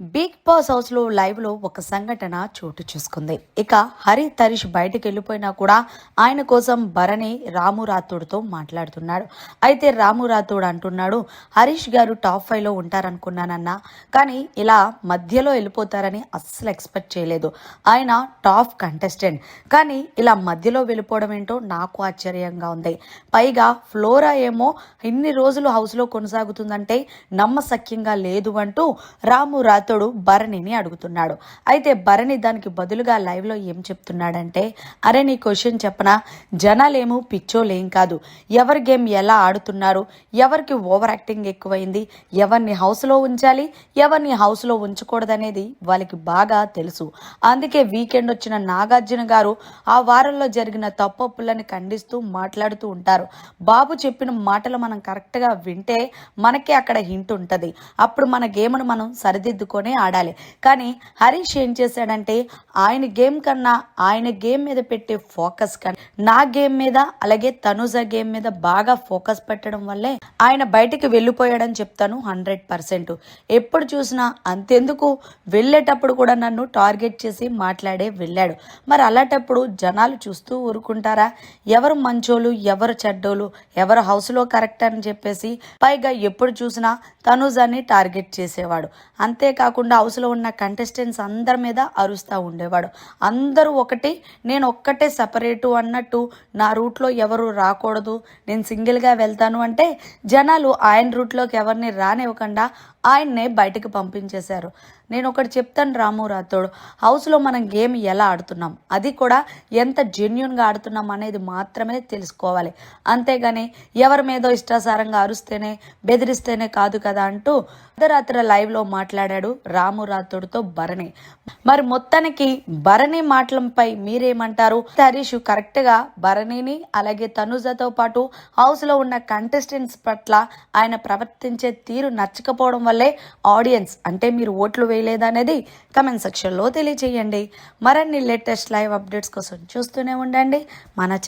Big boss హౌస్లో లైవ్లో ఒక సంఘటన చోటు చేసుకుంది. ఇక హరి తరిష్ బయటకు వెళ్ళిపోయినా కూడా ఆయన కోసం భరణి రాము రాథోడ్తో మాట్లాడుతున్నాడు. అయితే రాము రాథోడ్ అంటున్నాడు హరీష్ గారు టాప్ ఫైవ్లో ఉంటారనుకున్నానన్నా కానీ ఇలా మధ్యలో వెళ్ళిపోతారని అస్సలు ఎక్స్పెక్ట్ చేయలేదు. ఆయన టాప్ కంటెస్టెంట్. కానీ ఇలా మధ్యలో వెళ్ళిపోవడం ఏంటో నాకు ఆశ్చర్యంగా ఉంది. పైగా ఫ్లోరా ఏమో ఇన్ని రోజులు హౌస్లో కొనసాగుతుందంటే నమ్మసఖ్యంగా లేదు అంటూ రాము అతడు భరణిని అడుగుతున్నాడు. అయితే భరణి దానికి బదులుగా లైవ్లో ఏం చెప్తున్నాడంటే అరే నీ క్వశ్చన్ చెప్పనా? జనాలేమో పిచ్చోలేం కాదు. ఎవరి గేమ్ ఎలా ఆడుతున్నారు? ఎవరికి ఓవర్ యాక్టింగ్ ఎక్కువైంది? ఎవరిని హౌస్లో ఉంచాలి? ఎవరిని హౌస్లో ఉంచకూడదనేది వాళ్ళకి బాగా తెలుసు. అందుకే వీకెండ్ వచ్చిన నాగార్జున గారు ఆ వారంలో జరిగిన తప్పొప్పులని ఖండిస్తూ మాట్లాడుతూ ఉంటారు. బాబు చెప్పిన మాటలు మనం కరెక్ట్గా వింటే మనకే అక్కడ హింట్ ఉంటుంది. అప్పుడు మన గేమ్ను మనం పెట్టుకొని ఆడాలి. కానీ హరీష్ ఏం చేశాడంటే ఆయన గేమ్ కన్నా ఆయన గేమ్ మీద పెట్టే ఫోకస్ కన్నా నా గేమ్ మీద అలాగే తనుజ గేమ్ మీద బాగా ఫోకస్ పెట్టడం వల్లే ఆయన బయటికి వెళ్ళిపోయాడని చెప్తాను హండ్రెడ్ పర్సెంట్. ఎప్పుడు చూసినా అంతెందుకు? వెళ్ళేటప్పుడు కూడా నన్ను టార్గెట్ చేసి మాట్లాడే వెళ్ళాడు. మరి అలాంటప్పుడు జనాలు చూస్తూ ఊరుకుంటారా? ఎవరు మంచోళ్ళు ఎవరు చెడ్డోళ్ళు ఎవరు హౌస్లో కరెక్ట్ అని చెప్పేసి పైగా ఎప్పుడు చూసినా తనుజాన్ని టార్గెట్ చేసేవాడు. కాకుండా హౌస్లో ఉన్న కంటెస్టెంట్స్ అందరి మీద అరుస్తూ ఉండేవాడు. అందరూ ఒకటి నేను ఒక్కటే సపరేటు అన్నట్టు నా రూట్లో ఎవరు రాకూడదు నేను సింగిల్గా వెళ్తాను అంటే జనాలు ఆయన రూట్లోకి ఎవరిని రానివ్వకుండా ఆయన్నే బయటకు పంపించేశారు. నేను ఒకటి చెప్తాను రాము రాథోడ్. హౌస్లో మనం గేమ్ ఎలా ఆడుతున్నాం? అది కూడా ఎంత జెన్యున్గా ఆడుతున్నాం అనేది మాత్రమే తెలుసుకోవాలి. అంతేగాని ఎవరి మీదో ఇష్టాసారంగా అరుస్తేనే బెదిరిస్తేనే కాదు కదా అంటూ అర్ధరాత్రి లైవ్లో మాట్లాడాడు రాము రాథోడ్తో భరణి. మరి మొత్తానికి భరణి మాటలపై మీరేమంటారు? హరీష్ కరెక్ట్గా భరణిని అలాగే తనుజతో పాటు హౌస్లో ఉన్న కంటెస్టెంట్స్ పట్ల ఆయన ప్రవర్తించే తీరు నచ్చకపోవడం వల్లే ఆడియన్స్ అంటే మీరు ఓట్లు వేయలేదనేది కమెంట్ సెక్షన్లో తెలియచేయండి మరిన్ని లేటెస్ట్ లైవ్ అప్డేట్స్ కోసం చూస్తూనే ఉండండి. మన